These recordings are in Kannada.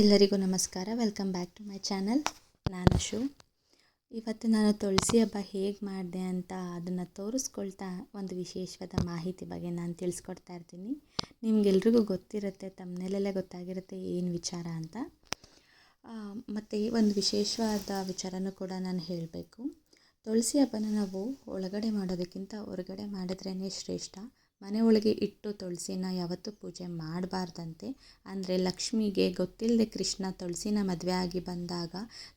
ಎಲ್ಲರಿಗೂ ನಮಸ್ಕಾರ. Welcome back to my channel ನಾನು ಶು ಇವತ್ತು ನಾನು ತುಳಸಿ ಹಬ್ಬ ಹೇಗೆ ಮಾಡಿದೆ ಅಂತ ಅದನ್ನು ತೋರಿಸ್ಕೊಳ್ತಾ ಒಂದು ವಿಶೇಷವಾದ ಮಾಹಿತಿ ಬಗ್ಗೆ ನಾನು ತಿಳಿಸ್ಕೊಡ್ತಾ ಇರ್ತೀನಿ. ನಿಮಗೆಲ್ರಿಗೂ ಗೊತ್ತಿರುತ್ತೆ ತಮ್ಮನೇಲೆಲ್ಲ ಗೊತ್ತಾಗಿರುತ್ತೆ ಏನು ವಿಚಾರ ಅಂತ. ಮತ್ತು ಒಂದು ವಿಶೇಷವಾದ ವಿಚಾರನೂ ಕೂಡ ನಾನು ಹೇಳಬೇಕು. ತುಳಸಿ ಹಬ್ಬನ ನಾವು ಒಳಗಡೆ ಮಾಡೋದಕ್ಕಿಂತ ಹೊರಗಡೆ ಮಾಡಿದ್ರೇ ಶ್ರೇಷ್ಠ. ಮನೆ ಒಳಗೆ ಇಟ್ಟು ತುಳಸಿನ ಯಾವತ್ತೂ ಪೂಜೆ ಮಾಡಬಾರ್ದಂತೆ. ಅಂದರೆ ಲಕ್ಷ್ಮಿಗೆ ಗೊತ್ತಿಲ್ಲದೆ ಕೃಷ್ಣ ತುಳಸಿನ ಮದುವೆ ಆಗಿ ಬಂದಾಗ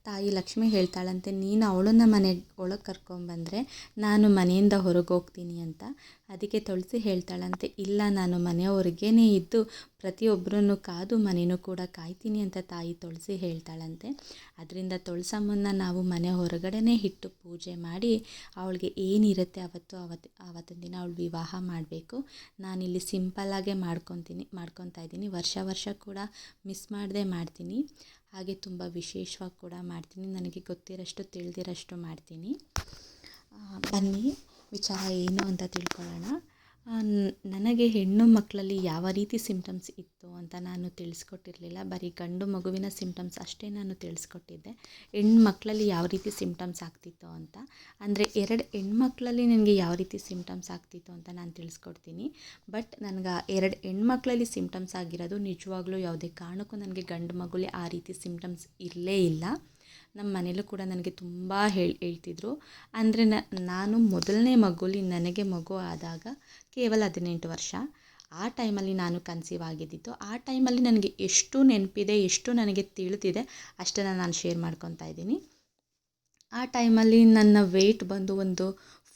ತಾಯಿ ಲಕ್ಷ್ಮಿ ಹೇಳ್ತಾಳಂತೆ, ನೀನು ಅವಳನ್ನ ಮನೆ ಒಳಗೆ ಕರ್ಕೊಂಬಂದರೆ ನಾನು ಮನೆಯಿಂದ ಹೊರಗೆ ಹೋಗ್ತೀನಿ ಅಂತ. ಅದಕ್ಕೆ ತುಳಸಿ ಹೇಳ್ತಾಳಂತೆ, ಇಲ್ಲ, ನಾನು ಮನೆಯವ್ರಿಗೇ ಇದ್ದು ಪ್ರತಿಯೊಬ್ಬರನ್ನು ಕಾದು ಮನೆಯೂ ಕೂಡ ಕಾಯ್ತೀನಿ ಅಂತ ತಾಯಿ ತುಳಸಿ ಹೇಳ್ತಾಳಂತೆ. ಅದರಿಂದ ತುಳಸಮ್ಮನ್ನ ನಾವು ಮನೆ ಹೊರಗಡೆನೇ ಇಟ್ಟು ಪೂಜೆ ಮಾಡಿ ಅವಳಿಗೆ ಏನಿರುತ್ತೆ ಅವತ್ತು ಅವತ್ತು ಆವತ್ತಿನ ದಿನ ಅವಳು ವಿವಾಹ ಮಾಡಬೇಕು. ನಾನಿಲ್ಲಿ ಸಿಂಪಲ್ಲಾಗೆ ಮಾಡ್ಕೊತೀನಿ, ಮಾಡ್ಕೊತಾ ಇದ್ದೀನಿ. ವರ್ಷ ವರ್ಷ ಕೂಡ ಮಿಸ್ ಮಾಡದೆ ಮಾಡ್ತೀನಿ. ಹಾಗೆ ತುಂಬ ವಿಶೇಷವಾಗಿ ಕೂಡ ಮಾಡ್ತೀನಿ. ನನಗೆ ಗೊತ್ತಿರೋಷ್ಟು ತಿಳಿದಿರೋಷ್ಟು ಮಾಡ್ತೀನಿ. ಬನ್ನಿ, ವಿಚಾರ ಏನು ಅಂತ ತಿಳ್ಕೊಳ್ಳೋಣ. ನನಗೆ ಹೆಣ್ಣು ಮಕ್ಕಳಲ್ಲಿ ಯಾವ ರೀತಿ ಸಿಮ್ಟಮ್ಸ್ ಇತ್ತು ಅಂತ ನಾನು ತಿಳಿಸ್ಕೊಟ್ಟಿರಲಿಲ್ಲ. ಬರೀ ಗಂಡು ಮಗುವಿನ ಸಿಮ್ಟಮ್ಸ್ ಅಷ್ಟೇ ನಾನು ತಿಳಿಸ್ಕೊಟ್ಟಿದ್ದೆ. ಹೆಣ್ಣು ಮಕ್ಕಳಲ್ಲಿ ಯಾವ ರೀತಿ ಸಿಮ್ಟಮ್ಸ್ ಆಗ್ತಿತ್ತು ಅಂತ. ಅಂದರೆ ಎರಡು ಹೆಣ್ಮಕ್ಳಲ್ಲಿ ನನಗೆ ಯಾವ ರೀತಿ ಸಿಮ್ಟಮ್ಸ್ ಆಗ್ತಿತ್ತು ಅಂತ ನಾನು ತಿಳಿಸ್ಕೊಡ್ತೀನಿ. ಬಟ್ ನನಗೆ ಎರಡು ಹೆಣ್ಮಕ್ಳಲ್ಲಿ ಸಿಮ್ಟಮ್ಸ್ ಆಗಿರೋದು ನಿಜವಾಗ್ಲೂ ಯಾವುದೇ ಕಾರಣಕ್ಕೂ ನನಗೆ ಗಂಡು ಮಗುಲಿ ಆ ರೀತಿ ಸಿಮ್ಟಮ್ಸ್ ಇರಲೇ ಇಲ್ಲ. ನಮ್ಮ ಮನೇಲೂ ಕೂಡ ನನಗೆ ತುಂಬ ಹೇಳಿ, ಹೇಳ್ತಿದ್ರು. ಅಂದರೆ ನಾನು ಮೊದಲನೇ ಮಗುಲಿ ನನಗೆ ಮಗು ಆದಾಗ ಕೇವಲ ಹದಿನೆಂಟು ವರ್ಷ. ಆ ಟೈಮಲ್ಲಿ ನಾನು ಕನ್ಸೀವ್ ಆಗಿದ್ದಿತ್ತು ಆ ಟೈಮಲ್ಲಿ ನನಗೆ ಎಷ್ಟು ನೆನಪಿದೆ, ಎಷ್ಟು ನನಗೆ ತಿಳಿದಿದೆ ಅಷ್ಟನ್ನು ನಾನು ಶೇರ್ ಮಾಡ್ಕೊತಾ ಇದ್ದೀನಿ. ಆ ಟೈಮಲ್ಲಿ ನನ್ನ ವೆಯ್ಟ್ ಬಂದು ಒಂದು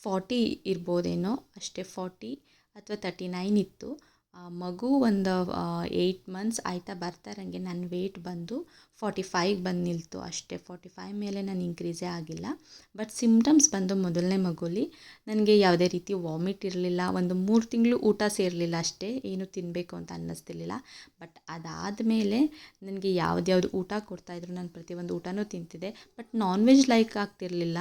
ಫಾರ್ಟಿ ಇರ್ಬೋದೇನೋ, ಅಷ್ಟೇ ಫಾರ್ಟಿ ಅಥವಾ ತರ್ಟಿ ನೈನ್ ಇತ್ತು. ಮಗು ಒಂದು ಏಯ್ಟ್ ಮಂತ್ಸ್ ಆಯ್ತಾ ಬರ್ತಾರಂಗೆ ನನ್ನ ವೆಯ್ಟ್ ಬಂದು ಫಾರ್ಟಿ ಫೈವ್ಗೆ ಬಂದು ನಿಲ್ತು ಅಷ್ಟೇ. ಫಾರ್ಟಿ ಫೈವ್ ಮೇಲೆ ನಾನು ಇನ್ಕ್ರೀಸೇ ಆಗಿಲ್ಲ. ಬಟ್ ಸಿಮ್ಟಮ್ಸ್ ಬಂದು ಮೊದಲನೇ ಮಗುಲಿ ನನಗೆ ಯಾವುದೇ ರೀತಿ ವಾಮಿಟ್ ಇರಲಿಲ್ಲ. ಒಂದು ಮೂರು ತಿಂಗಳು ಊಟ ಸೇರಲಿಲ್ಲ ಅಷ್ಟೇ. ಏನು ತಿನ್ನಬೇಕು ಅಂತ ಅನ್ನಿಸ್ತಿರ್ಲಿಲ್ಲ. ಬಟ್ ಅದಾದ ಮೇಲೆ ನನಗೆ ಯಾವ್ದು ಊಟ ಕೊಡ್ತಾಯಿದ್ರು ನಾನು ಪ್ರತಿಯೊಂದು ಊಟನೂ ತಿಂತಿದ್ದೆ. ಬಟ್ ನಾನ್ ವೆಜ್ ಲೈಕ್ ಆಗ್ತಿರಲಿಲ್ಲ.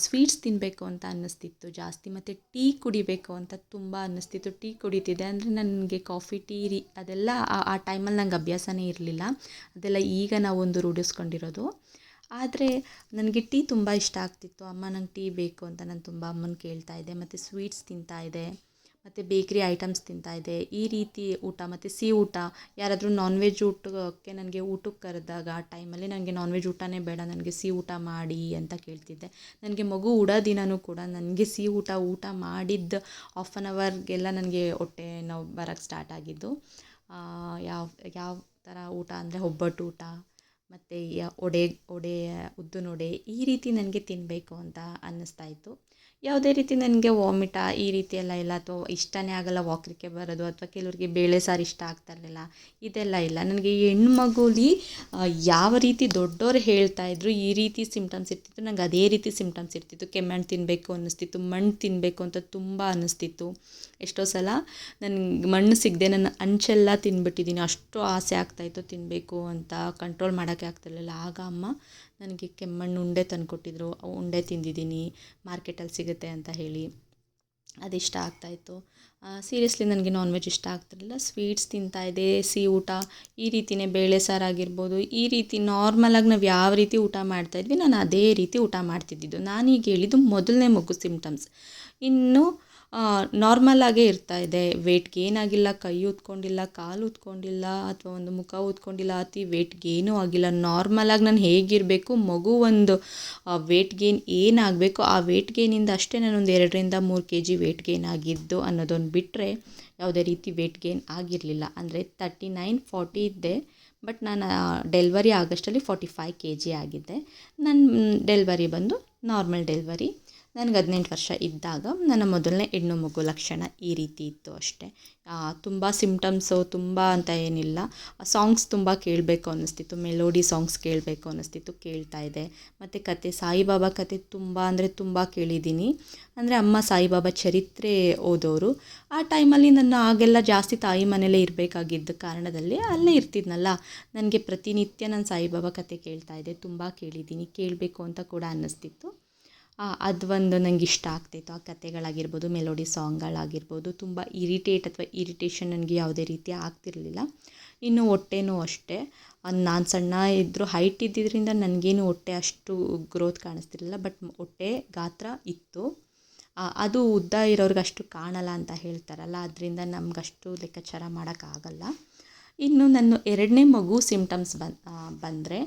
ಸ್ವೀಟ್ಸ್ ತಿನ್ನಬೇಕು ಅಂತ ಅನ್ನಿಸ್ತಿತ್ತು ಜಾಸ್ತಿ. ಮತ್ತು ಟೀ ಕುಡಿಬೇಕು ಅಂತ ತುಂಬ ಅನ್ನಿಸ್ತಿತ್ತು. ಟೀ ಕುಡಿತಿದ್ದೆ ಅಂದರೆ ನನಗೆ ಕಾಫಿ ಟೀ ರೀ ಅದೆಲ್ಲ ಆ ಟೈಮಲ್ಲಿ ನಂಗೆ ಅಭ್ಯಾಸನೇ ಇರಲಿಲ್ಲ. ಅದೆಲ್ಲ ಈಗ ನಾವೊಂದು ರೂಢಿಸ್ಕೊಂಡಿರೋದು. ಆದರೆ ನನಗೆ ಟೀ ತುಂಬ ಇಷ್ಟ ಆಗ್ತಿತ್ತು. ಅಮ್ಮ ನಂಗೆ ಟೀ ಬೇಕು ಅಂತ ನಾನು ತುಂಬ ಅಮ್ಮನ ಕೇಳ್ತಾ ಇದ್ದೆ. ಮತ್ತು ಸ್ವೀಟ್ಸ್ ತಿಂತಾಯಿದ್ದೆ ಮತ್ತು ಬೇಕ್ರಿ ಐಟಮ್ಸ್ ತಿಂತಾಯಿದ್ದೆ ಈ ರೀತಿ ಊಟ ಮತ್ತು ಸಿಹಿ ಊಟ, ಯಾರಾದರೂ ನಾನ್ ವೆಜ್ ಊಟಕ್ಕೆ ನನಗೆ ಊಟಕ್ಕೆ ಕರೆದಾಗ ಆ ಟೈಮಲ್ಲಿ ನನಗೆ ನಾನ್ ವೆಜ್ ಊಟನೇ ಬೇಡ, ನನಗೆ ಸಿಹಿ ಊಟ ಮಾಡಿ ಅಂತ ಕೇಳ್ತಿದ್ದೆ. ನನಗೆ ಮಗು ಉಡೋ ದಿನವೂ ಕೂಡ ನನಗೆ ಸಿಹಿ ಊಟ ಊಟ ಮಾಡಿದ್ದ ಆಫ್ ಆನ್ ಅವರ್ಗೆಲ್ಲ ನನಗೆ ಹೊಟ್ಟೆ ನೋವು ಬರೋಕ್ಕೆ ಸ್ಟಾರ್ಟ್ ಆಗಿದ್ದು. ಯಾವ ಯಾವ ಥರ ಊಟ ಅಂದರೆ ಒಬ್ಬಟ್ಟು ಊಟ, ಮತ್ತು ಒಡೆ ಒಡೆ ಉದ್ದಿನ ವಡೆ ಈ ರೀತಿ ನನಗೆ ತಿನ್ನಬೇಕು ಅಂತ ಅನ್ನಿಸ್ತಾ ಇತ್ತು. ಯಾವುದೇ ರೀತಿ ನನಗೆ ವಾಮಿಟ ಈ ರೀತಿ ಎಲ್ಲ ಇಲ್ಲ. ಅಥವಾ ಇಷ್ಟನೇ ಆಗಲ್ಲ ವಾಕರಿಕೆ ಬರೋದು, ಅಥವಾ ಕೆಲವರಿಗೆ ಬೇಳೆ ಸಾರು ಇಷ್ಟ ಆಗ್ತಾ ಇರಲಿಲ್ಲ, ಇದೆಲ್ಲ ಇಲ್ಲ. ನನಗೆ ಹೆಣ್ಣು ಮಗುಲಿ ಯಾವ ರೀತಿ ದೊಡ್ಡವರು ಹೇಳ್ತಾ ಇದ್ರು, ಈ ರೀತಿ ಸಿಮ್ಟಮ್ಸ್ ಇರ್ತಿತ್ತು. ನಂಗೆ ಅದೇ ರೀತಿ ಸಿಮ್ಟಮ್ಸ್ ಇರ್ತಿತ್ತು. ಕೆಮ್ಮಣ್ಣು ತಿನ್ನಬೇಕು ಅನ್ನಿಸ್ತಿತ್ತು, ಮಣ್ಣು ತಿನ್ನಬೇಕು ಅಂತ ತುಂಬ ಅನ್ನಿಸ್ತಿತ್ತು. ಎಷ್ಟೋ ಸಲ ನನಗೆ ಮಣ್ಣು ಸಿಗದೆ ನನ್ನ ಅಂಚೆಲ್ಲ ತಿಂದ್ಬಿಟ್ಟಿದ್ದೀನಿ ಅಷ್ಟು ಆಸೆ ಆಗ್ತಾಯಿತ್ತು ತಿನ್ನಬೇಕು ಅಂತ ಕಂಟ್ರೋಲ್ ಮಾಡೋಕ್ಕೆ ಆಗ್ತಿರಲಿಲ್ಲ. ಆಗ ಅಮ್ಮ ನನಗೆ ಕೆಮ್ಮಣ್ಣು ಉಂಡೆ ತಂದುಕೊಟ್ಟಿದ್ರು ಉಂಡೆ ತಿಂದಿದ್ದೀನಿ, ಮಾರ್ಕೆಟಲ್ಲಿ ಸಿಗುತ್ತೆ ಅಂತ ಹೇಳಿ ಅದಿಷ್ಟ ಆಗ್ತಾಯಿತ್ತು. ಸೀರಿಯಸ್ಲಿ ನನಗೆ ನಾನ್ ವೆಜ್ ಇಷ್ಟ ಆಗ್ತಿರಲಿಲ್ಲ. ಸ್ವೀಟ್ಸ್ ತಿಂತಾಯಿದ್ದೆ ಸಿಹಿ ಊಟ, ಈ ರೀತಿಯೇ ಬೇಳೆ ಸಾರು ಆಗಿರ್ಬೋದು, ಈ ರೀತಿ ನಾರ್ಮಲಾಗಿ ನಾವು ಯಾವ ರೀತಿ ಊಟ ಮಾಡ್ತಾಯಿದ್ವಿ ನಾನು ಅದೇ ರೀತಿ ಊಟ ಮಾಡ್ತಿದ್ದಿದ್ದು. ನಾನೀಗ ಹೇಳಿದ್ದು ಮೊದಲನೇ ಮಗು ಸಿಮ್ಟಮ್ಸ್ ಇನ್ನು ನಾರ್ಮಲಾಗೇ ಇದೆ. ವೇಟ್ ಗೇನ್ ಆಗಿಲ್ಲ, ಕೈ ಊದ್ಕೊಂಡಿಲ್ಲ ಕಾಲು ಊದ್ಕೊಂಡಿಲ್ಲ ಅಥವಾ ಒಂದು ಮುಖ ಊದ್ಕೊಂಡಿಲ್ಲ ಅತಿ ವೇಟ್ ಗೇನೂ ಆಗಿಲ್ಲ. ನಾರ್ಮಲಾಗಿ ನಾನು ಹೇಗಿರಬೇಕು, ಮಗು ಒಂದು ವೇಟ್ ಗೇನ್ ಏನಾಗಬೇಕು, ಆ ವೇಟ್ ಗೇನಿಂದ ಅಷ್ಟೇ ನಾನೊಂದು ಎರಡರಿಂದ ಮೂರು ಕೆ ಜಿ ವೇಟ್ ಗೇನ್ ಆಗಿದ್ದು ಅನ್ನೋದೊಂದು ಬಿಟ್ಟರೆ ಯಾವುದೇ ರೀತಿ ವೇಟ್ ಗೇನ್ ಆಗಿರಲಿಲ್ಲ. ಅಂದರೆ ತರ್ಟಿ ನೈನ್ ಫಾರ್ಟಿ ಇದ್ದೆ ಬಟ್ ನಾನು ಡೆಲ್ವರಿ ಆಗಸ್ಟಲ್ಲಿ ಫಾರ್ಟಿ ಫೈವ್ ಕೆ ಜಿ ಆಗಿದ್ದೆ ನನ್ನ ಡೆಲ್ವರಿ ಬಂದು ನಾರ್ಮಲ್ ಡೆಲ್ವರಿ ನನಗೆ ಹದಿನೆಂಟು ವರ್ಷ ಇದ್ದಾಗ ನನ್ನ ಮೊದಲನೇ ಹೆಣ್ಣು ಮಗು ಲಕ್ಷಣ ಈ ರೀತಿ ಇತ್ತು ಅಷ್ಟೇ. ತುಂಬ ಸಿಂಪ್ಟಮ್ಸು ತುಂಬ ಅಂತ ಏನಿಲ್ಲ. ಸಾಂಗ್ಸ್ ತುಂಬ ಕೇಳಬೇಕು ಅನ್ನಿಸ್ತಿತ್ತು. ಮೆಲೋಡಿ ಸಾಂಗ್ಸ್ ಕೇಳಬೇಕು ಅನ್ನಿಸ್ತಿತ್ತು. ಇದೆ. ಮತ್ತು ಕತೆ, ಸಾಯಿಬಾಬಾ ಕತೆ ತುಂಬ ಅಂದರೆ ತುಂಬ ಕೇಳಿದ್ದೀನಿ. ಅಂದರೆ ಅಮ್ಮ ಸಾಯಿಬಾಬಾ ಚರಿತ್ರೆ ಓದೋರು. ಆ ಟೈಮಲ್ಲಿ ನನ್ನ ಆಗೆಲ್ಲ ಜಾಸ್ತಿ ತಾಯಿ ಮನೇಲೇ ಇರಬೇಕಾಗಿದ್ದ ಕಾರಣದಲ್ಲಿ ಅಲ್ಲೇ ಇರ್ತಿದ್ನಲ್ಲ. ನನಗೆ ಪ್ರತಿನಿತ್ಯ ನಾನು ಸಾಯಿಬಾಬಾ ಕತೆ ಕೇಳ್ತಾ ಇದ್ದೆ ತುಂಬ ಕೇಳಿದ್ದೀನಿ. ಕೇಳಬೇಕು ಅಂತ ಕೂಡ ಅನ್ನಿಸ್ತಿತ್ತು. ಅದು ಒಂದು ನಂಗೆ ಇಷ್ಟ ಆಗ್ತಿತ್ತು. ಆ ಕತೆಗಳಾಗಿರ್ಬೋದು ಮೆಲೋಡಿ ಸಾಂಗ್ಗಳಾಗಿರ್ಬೋದು ತುಂಬ ಇರಿಟೇಟ್ ಅಥವಾ ಇರಿಟೇಷನ್ ನನಗೆ ಯಾವುದೇ ರೀತಿ ಆಗ್ತಿರಲಿಲ್ಲ. ಇನ್ನು ಹೊಟ್ಟೆನೂ ಅಷ್ಟೇ. ನಾನು ಸಣ್ಣ ಇದ್ದರೂ ಹೈಟ್ ಇದ್ದಿದ್ದರಿಂದ ನನಗೇನು ಹೊಟ್ಟೆ ಅಷ್ಟು ಗ್ರೋತ್ ಕಾಣಿಸ್ತಿರಲಿಲ್ಲ. ಬಟ್ ಹೊಟ್ಟೆ ಗಾತ್ರ ಇತ್ತು. ಅದು ಉದ್ದ ಇರೋರ್ಗೆ ಅಷ್ಟು ಕಾಣಲ್ಲ ಅಂತ ಹೇಳ್ತಾರಲ್ಲ. ಅದರಿಂದ ನಮಗಷ್ಟು ಲೆಕ್ಕಾಚಾರ ಮಾಡೋಕ್ಕಾಗಲ್ಲ. ಇನ್ನು ನನ್ನ ಎರಡನೇ ಮಗು ಸಿಮ್ಟಮ್ಸ್ ಬನ್ ಬಂದರೆ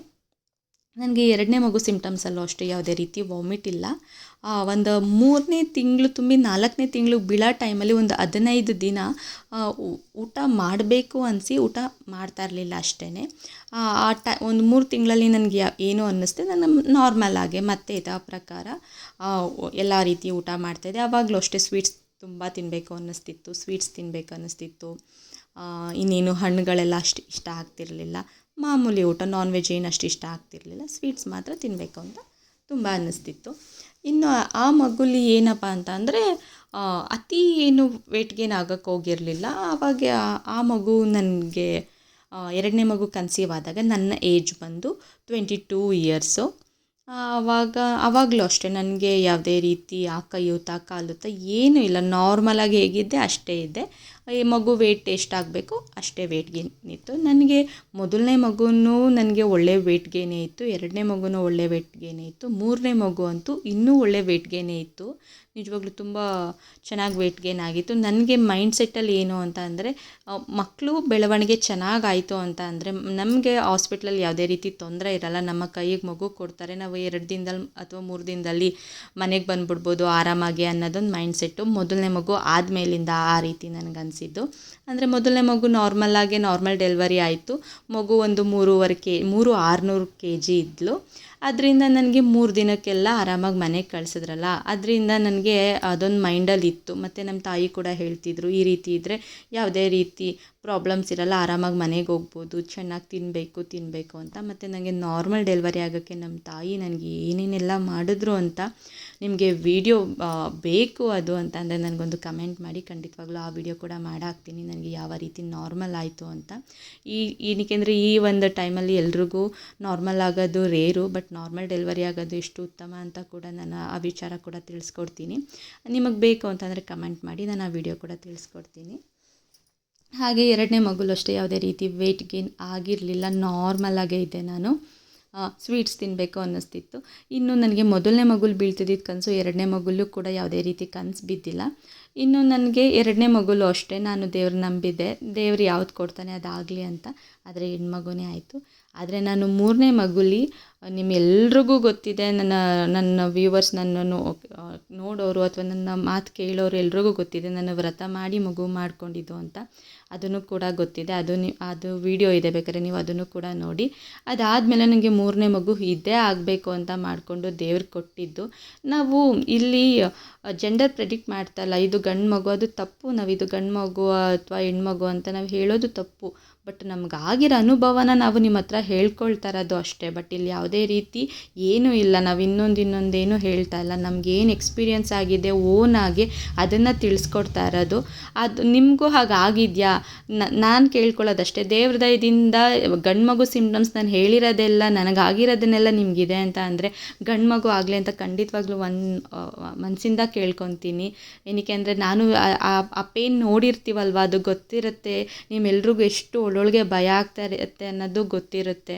ನನಗೆ ಎರಡನೇ ಮಗು ಸಿಮ್ಟಮ್ಸಲ್ಲೂ ಅಷ್ಟೇ ಯಾವುದೇ ರೀತಿ ವಾಮಿಟ್ ಇಲ್ಲ. ಒಂದು ಮೂರನೇ ತಿಂಗಳು ತುಂಬಿ ನಾಲ್ಕನೇ ತಿಂಗಳು ಬೀಳೋ ಟೈಮಲ್ಲಿ ಒಂದು ಹದಿನೈದು ದಿನ ಊಟ ಮಾಡಬೇಕು ಅನಿಸಿ ಊಟ ಮಾಡ್ತಾ ಇರಲಿಲ್ಲ ಅಷ್ಟೇ ಆ ಟೈ, ಒಂದು ಮೂರು ತಿಂಗಳಲ್ಲಿ ನನಗೆ ಏನು ಅನ್ನಿಸ್ತು ನಾನು ನಾರ್ಮಲ್ ಆಗಿ ಮತ್ತೆ ಇದ ಪ್ರಕಾರ ಎಲ್ಲ ರೀತಿ ಊಟ ಮಾಡ್ತಾಯಿದ್ದೆ ಆವಾಗಲೂ ಅಷ್ಟೇ ಸ್ವೀಟ್ಸ್ ತುಂಬ ತಿನ್ನಬೇಕು ಅನ್ನಿಸ್ತಿತ್ತು ಸ್ವೀಟ್ಸ್ ತಿನ್ನಬೇಕು ಅನ್ನಿಸ್ತಿತ್ತು. ಇನ್ನೇನು ಹಣ್ಣುಗಳೆಲ್ಲ ಅಷ್ಟು ಇಷ್ಟ ಆಗ್ತಿರಲಿಲ್ಲ. ಮಾಮೂಲಿ ಊಟ ನಾನ್ ವೆಜ್ ಏನು ಅಷ್ಟು ಇಷ್ಟ ಆಗ್ತಿರಲಿಲ್ಲ. ಸ್ವೀಟ್ಸ್ ಮಾತ್ರ ತಿನ್ನಬೇಕು ಅಂತ ತುಂಬ ಅನ್ನಿಸ್ತಿತ್ತು. ಇನ್ನು ಆ ಮಗುಲಿ ಏನಪ್ಪ ಅಂತ ಅಂದರೆ ಅತಿ ಏನು ವೇಟ್ ಗೇನ್ ಆಗಕ್ಕೆ ಹೋಗಿರಲಿಲ್ಲ. ಆವಾಗ ಆ ಮಗು ನನಗೆ ಎರಡನೇ ಮಗು ಕನ್ಸೀವ್ ಆದಾಗ ನನ್ನ ಏಜ್ ಬಂದು ಟ್ವೆಂಟಿ ಟೂ ಇಯರ್ಸು ಆವಾಗ, ಆವಾಗಲೂ ಅಷ್ಟೇ ನನಗೆ ಯಾವುದೇ ರೀತಿ ಆ ಕೈಯೂತ ಕಾಲೂತ ಏನೂ ಇಲ್ಲ. ನಾರ್ಮಲಾಗಿ ಹೇಗಿದ್ದೆ ಅಷ್ಟೇ ಇದ್ದೆ. ಈ ಮಗು ವೇಟ್ ಎಷ್ಟಾಗಬೇಕು ಅಷ್ಟೇ ವೇಟ್ ಗೇನ್ ಇತ್ತು. ನನಗೆ ಮೊದಲನೇ ಮಗುನೂ ನನಗೆ ಒಳ್ಳೆ ವೆಯ್ಟ್ ಗೇನೇ ಇತ್ತು, ಎರಡನೇ ಮಗುನೂ ಒಳ್ಳೆ ವೆಯ್ಟ್ ಗೇನೇ ಇತ್ತು, ಮೂರನೇ ಮಗು ಅಂತೂ ಇನ್ನೂ ಒಳ್ಳೆ ವೇಟ್ ಗೇನೇ ಇತ್ತು. ನಿಜವಾಗ್ಲೂ ತುಂಬ ಚೆನ್ನಾಗಿ ವೆಯ್ಟ್ ಗೇನ್ ಆಗಿತ್ತು. ನನಗೆ ಮೈಂಡ್ ಸೆಟ್ಟಲ್ಲಿ ಏನು ಅಂತ ಅಂದರೆ ಮಕ್ಕಳು ಬೆಳವಣಿಗೆ ಚೆನ್ನಾಗಾಯಿತು ಅಂತ ಅಂದರೆ, ನಮಗೆ ಹಾಸ್ಪಿಟ್ಲಲ್ಲಿ ಯಾವುದೇ ರೀತಿ ತೊಂದರೆ ಇರಲ್ಲ. ನಮ್ಮ ಕೈಗೆ ಮಗು ಕೊಡ್ತಾರೆ. ನಾವು ಎರಡು ದಿನದಲ್ಲಿ ಅಥವಾ ಮೂರು ದಿನದಲ್ಲಿ ಮನೆಗೆ ಬಂದುಬಿಡ್ಬೋದು ಆರಾಮಾಗಿ ಅನ್ನೋದೊಂದು ಮೈಂಡ್ ಸೆಟ್ಟು ಮೊದಲನೇ ಮಗು ಆದಮೇಲಿಂದ ಆ ರೀತಿ ನನಗೆ ಅನಿಸಿದ್ದು ಅಂದರೆ ಮೊದಲನೇ ಮಗು ನಾರ್ಮಲ್ಲಾಗೆ ನಾರ್ಮಲ್ ಡೆಲಿವರಿ ಆಯಿತು. ಮಗು ಒಂದು ಮೂರುವರೆ ಕೆ, ಮೂರು ಆರುನೂರು ಕೆ ಜಿ ಇದ್ಲು. ಅದರಿಂದ ನನಗೆ ಮೂರು ದಿನಕ್ಕೆಲ್ಲ ಆರಾಮಾಗಿ ಮನೆಗೆ ಕಳಿಸಿದ್ರಲ್ಲ, ಅದರಿಂದ ನನಗೆ ಅದೊಂದು ಮೈಂಡಲ್ಲಿ ಇತ್ತು. ಮತ್ತು ನಮ್ಮ ತಾಯಿ ಕೂಡ ಹೇಳ್ತಿದ್ರು, ಈ ರೀತಿ ಇದ್ದರೆ ಯಾವುದೇ ರೀತಿ ಪ್ರಾಬ್ಲಮ್ಸ್ ಇರಲ್ಲ, ಆರಾಮಾಗಿ ಮನೆಗೆ ಹೋಗ್ಬೋದು, ಚೆನ್ನಾಗಿ ತಿನ್ನಬೇಕು ತಿನ್ನಬೇಕು ಅಂತ. ಮತ್ತು ನನಗೆ ನಾರ್ಮಲ್ ಡೆಲಿವರಿ ಆಗೋಕ್ಕೆ ನಮ್ಮ ತಾಯಿ ನನಗೆ ಏನೇನೆಲ್ಲ ಮಾಡಿದ್ರು ಅಂತ ನಿಮಗೆ ವೀಡಿಯೋ ಬೇಕು ಅದು ಅಂತ ಅಂದರೆ ನನಗೊಂದು ಕಮೆಂಟ್ ಮಾಡಿ ಖಂಡಿತವಾಗ್ಲೂ ಆ ವಿಡಿಯೋ ಕೂಡ ಮಾಡಾಕ್ತೀನಿ. ನನಗೆ ಯಾವ ರೀತಿ ನಾರ್ಮಲ್ ಆಯಿತು ಅಂತ. ಈ ಏನಕ್ಕೆ ಅಂದರೆ ಈ ಒಂದು ಟೈಮಲ್ಲಿ ಎಲ್ರಿಗೂ ನಾರ್ಮಲ್ ಆಗೋದು ರೇರು, ಬಟ್ ನಾರ್ಮಲ್ ಡೆಲಿವರಿ ಆಗೋದು ಎಷ್ಟು ಉತ್ತಮ ಅಂತ ಕೂಡ ನಾನು ಆ ವಿಚಾರ ಕೂಡ ತಿಳಿಸ್ಕೊಡ್ತೀನಿ. ನಿಮಗೆ ಬೇಕು ಅಂತಂದರೆ ಕಮೆಂಟ್ ಮಾಡಿ, ನಾನು ಆ ವಿಡಿಯೋ ಕೂಡ ತಿಳಿಸ್ಕೊಡ್ತೀನಿ. ಹಾಗೆ ಎರಡನೇ ಮಗುಲು ಅಷ್ಟೇ ಯಾವುದೇ ರೀತಿ ವೆಯ್ಟ್ ಗೇನ್ ಆಗಿರಲಿಲ್ಲ ನಾರ್ಮಲಾಗೇ ಇದ್ದೆ ನಾನು. ಸ್ವೀಟ್ಸ್ ತಿನ್ನಬೇಕು ಅನ್ನಿಸ್ತಿತ್ತು. ಇನ್ನು ನನಗೆ ಮೊದಲನೇ ಮಗುಲು ಬೀಳ್ತಿದ್ದಿದ್ದು ಕನಸು, ಎರಡನೇ ಮಗುಲು ಕೂಡ ಯಾವುದೇ ರೀತಿ ಕನಸು ಬಿದ್ದಿಲ್ಲ. ಇನ್ನು ನನಗೆ ಎರಡನೇ ಮಗುಲು ಅಷ್ಟೇ ನಾನು ದೇವ್ರ ನಂಬಿದ್ದೆ. ದೇವ್ರು ಯಾವ್ದು ಕೊಡ್ತಾನೆ ಅದಾಗಲಿ ಅಂತ, ಆದರೆ ಹೆಣ್ಮಗುನೇ ಆಯಿತು. ಆದರೆ ನಾನು ಮೂರನೇ ಮಗುಲಿ ನಿಮ್ಮೆಲ್ರಿಗೂ ಗೊತ್ತಿದೆ, ನನ್ನ ನನ್ನ ವ್ಯೂವರ್ಸ್ ನನ್ನನ್ನು ನೋಡೋರು ಅಥವಾ ನನ್ನ ಮಾತು ಕೇಳೋರು ಎಲ್ರಿಗೂ ಗೊತ್ತಿದೆ ನಾನು ವ್ರತ ಮಾಡಿ ಮಗು ಮಾಡಿಕೊಂಡಿದ್ದು ಅಂತ. ಅದನ್ನು ಕೂಡ ಗೊತ್ತಿದೆ. ಅದು ನಿ, ಅದು ವಿಡಿಯೋ ಇದೆ ಬೇಕಾದ್ರೆ ನೀವು ಅದನ್ನು ಕೂಡ ನೋಡಿ. ಅದಾದಮೇಲೆ ನನಗೆ ಮೂರನೇ ಮಗು ಇದ್ದೇ ಆಗಬೇಕು ಅಂತ ಮಾಡಿಕೊಂಡು ದೇವ್ರಿಗೆ ಕೊಟ್ಟಿದ್ದು. ನಾವು ಇಲ್ಲಿ ಜೆಂಡರ್ ಪ್ರೆಡಿಕ್ಟ್ ಮಾಡ್ತಾಯಿಲ್ಲ ಇದು ಗಂಡು ಮಗು ಅದು ತಪ್ಪು, ನಾವು ಇದು ಗಂಡು ಮಗು ಅಥವಾ ಹೆಣ್ಮಗು ಅಂತ ನಾವು ಹೇಳೋದು ತಪ್ಪು. ಬಟ್ ನಮ್ಗೆ ಆಗಿರೋ ಅನುಭವನ ನಾವು ನಿಮ್ಮ ಹತ್ರ ಹೇಳ್ಕೊಳ್ತಾ ಇರೋದು ಅಷ್ಟೇ. ಬಟ್ ಇಲ್ಲಿ ಯಾವುದೇ ರೀತಿ ಏನೂ ಇಲ್ಲ. ನಾವು ಇನ್ನೊಂದು ಇನ್ನೊಂದೇನು ಹೇಳ್ತಾ ಇಲ್ಲ. ನಮ್ಗೆ ಏನು ಎಕ್ಸ್ಪೀರಿಯನ್ಸ್ ಆಗಿದೆ ಓನಾಗಿ ಅದನ್ನು ತಿಳಿಸ್ಕೊಡ್ತಾ ಇರೋದು. ಅದು ನಿಮಗೂ ಹಾಗಾಗಿದೆಯಾ ನಾನು ಕೇಳ್ಕೊಳ್ಳೋದಷ್ಟೇ. ದೇವ್ರ ದಯದಿಂದ ಗಂಡು ಮಗು ಸಿಮ್ಟಮ್ಸ್ ನಾನು ಹೇಳಿರೋದೆಲ್ಲ ನನಗಾಗಿರೋದನ್ನೆಲ್ಲ ನಿಮಗಿದೆ ಅಂತ ಅಂದರೆ ಗಂಡು ಮಗು ಆಗಲಿ ಅಂತ ಖಂಡಿತವಾಗ್ಲೂ ಒಂದು ಮನಸ್ಸಿಂದ ಕೇಳ್ಕೊತೀನಿ. ಏನಕ್ಕೆ ಅಂದರೆ ನಾನು ಆ ಪೇನ್ ನೋಡಿರ್ತೀವಲ್ವ? ಅದು ಗೊತ್ತಿರುತ್ತೆ. ನಿಮ್ಮೆಲ್ರಿಗೂ ಎಷ್ಟು ಒಳ್ಳೊಳಗೆ ಭಯ ಆಗ್ತಾ ಇರುತ್ತೆ ಅನ್ನೋದು ಗೊತ್ತಿರುತ್ತೆ.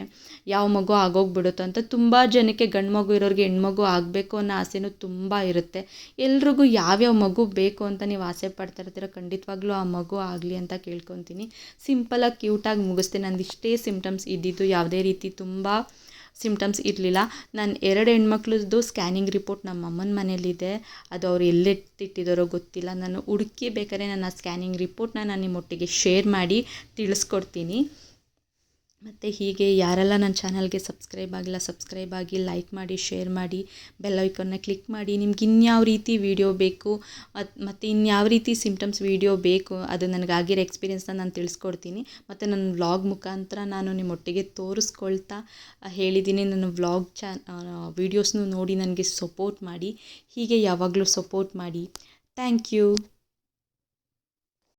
ಯಾವ ಮಗು ಆಗೋಗ್ಬಿಡುತ್ತೋ ಅಂತ ತುಂಬ ಜನಕ್ಕೆ ಗಂಡು ಮಗು ಇರೋರಿಗೆ ಹೆಣ್ಮಗು ಆಗಬೇಕು ಅನ್ನೋ ಆಸೆನೂ ತುಂಬ ಇರುತ್ತೆ. ಎಲ್ರಿಗೂ ಯಾವ್ಯಾವ ಮಗು ಬೇಕು ಅಂತ ನೀವು ಆಸೆ ಪಡ್ತಾ ಇರ್ತೀರ ಖಂಡಿತವಾಗ್ಲೂ ಆ ಮಗು ಆಗಲಿ ಅಂತ ಕೇಳ್ಕೊತೀನಿ. ಸಿಂಪಲಾಗಿ ಕ್ಯೂಟಾಗಿ ಮುಗಿಸ್ತೀನಿ ನಂದು ಇಷ್ಟೇ ಸಿಮ್ಟಮ್ಸ್ ಇದ್ದಿದ್ದು. ಯಾವುದೇ ರೀತಿ ತುಂಬ ಸಿಮ್ಟಮ್ಸ್ ಇರಲಿಲ್ಲ. ನಾನು ಎರಡು ಹೆಣ್ಮಕ್ಳದ್ದು ಸ್ಕ್ಯಾನಿಂಗ್ ರಿಪೋರ್ಟ್ ನಮ್ಮ ಅಮ್ಮನ ಮನೇಲಿದೆ. ಅದು ಅವ್ರು ಎಲ್ಲೆತ್ತಿಟ್ಟಿದ್ದಾರೋ ಗೊತ್ತಿಲ್ಲ. ನಾನು ಹುಡುಕಿ ಬೇಕಾದ್ರೆ ನನ್ನ ಸ್ಕ್ಯಾನಿಂಗ್ ರಿಪೋರ್ಟ್ನ ನಾನು ನಿಮ್ಮೊಟ್ಟಿಗೆ ಶೇರ್ ಮಾಡಿ ತಿಳಿಸ್ಕೊಡ್ತೀನಿ. ಮತ್ತು ಹೀಗೆ ಯಾರೆಲ್ಲ ನನ್ನ ಚಾನಲ್ಗೆ ಸಬ್ಸ್ಕ್ರೈಬ್ ಆಗಿಲ್ಲ, ಸಬ್ಸ್ಕ್ರೈಬ್ ಆಗಿ ಲೈಕ್ ಮಾಡಿ, ಶೇರ್ ಮಾಡಿ, ಬೆಲ್ ಐಕನ್ನ ಕ್ಲಿಕ್ ಮಾಡಿ. ನಿಮ್ಗೆ ಇನ್ಯಾವ ರೀತಿ ವೀಡಿಯೋ ಬೇಕು ಮತ್ತು ಮತ್ತು ಇನ್ಯಾವ ರೀತಿ ಸಿಮ್ಟಮ್ಸ್ ವೀಡಿಯೋ ಬೇಕು, ಅದು ನನಗಾಗಿರೋ ಎಕ್ಸ್ಪೀರಿಯೆನ್ಸ್ನ ನಾನು ತಿಳಿಸ್ಕೊಡ್ತೀನಿ. ಮತ್ತು ನನ್ನ ವ್ಲಾಗ್ ಮುಖಾಂತರ ನಾನು ನಿಮ್ಮೊಟ್ಟಿಗೆ ತೋರಿಸ್ಕೊಳ್ತಾ ಹೇಳಿದ್ದೀನಿ. ನನ್ನ ವ್ಲಾಗ್ ಚಾನ್ ವೀಡಿಯೋಸ್ನೂ ನೋಡಿ ನನಗೆ ಸಪೋರ್ಟ್ ಮಾಡಿ. ಹೀಗೆ ಯಾವಾಗಲೂ ಸಪೋರ್ಟ್ ಮಾಡಿ. Thank you